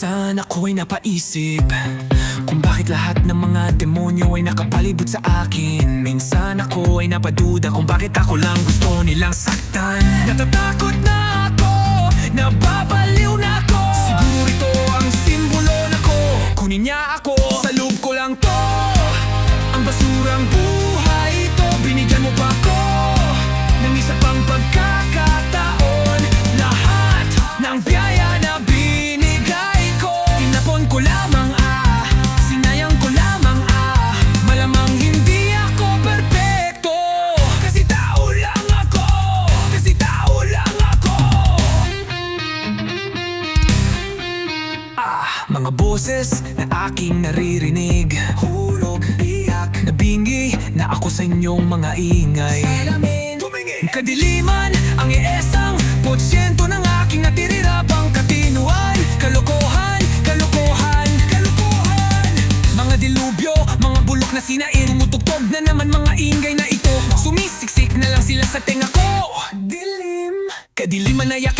Minsan ako'y napaisip Kung bakit lahat ng mga demonyo ay nakapalibot sa akin. Minsan ako ay napaduda kung bakit ako lang gusto nilang saktan. Natatakot Mga boses na aking naririnig. Hulog, iyak, nabingi na ako sa inyong mga ingay. Salamin, tumingin, kadiliman Ang iesang potsyento ng aking natirirapang katinuan Kalokohan, kalokohan, kalokohan. Mga dilubyo, mga bulok na sinain Tumutugtog na naman mga ingay na ito. Sumisiksik na lang sila sa tenga ko. Dilim, kadiliman na yakin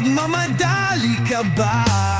Nagmamadali ka ba?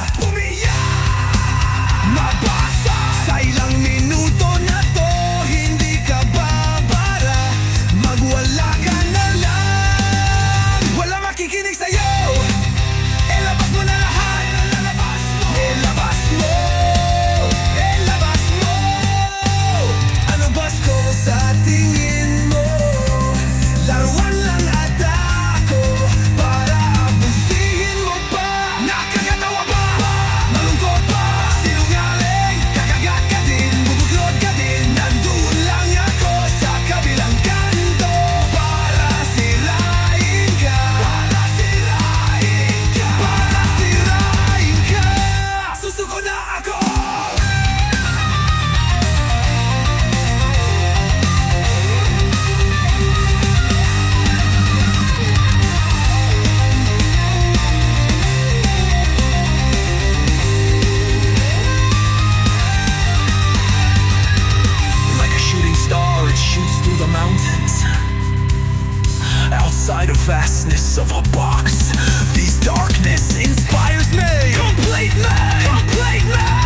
vastness of a box. These darkness inspires me. Complete me. Complete me.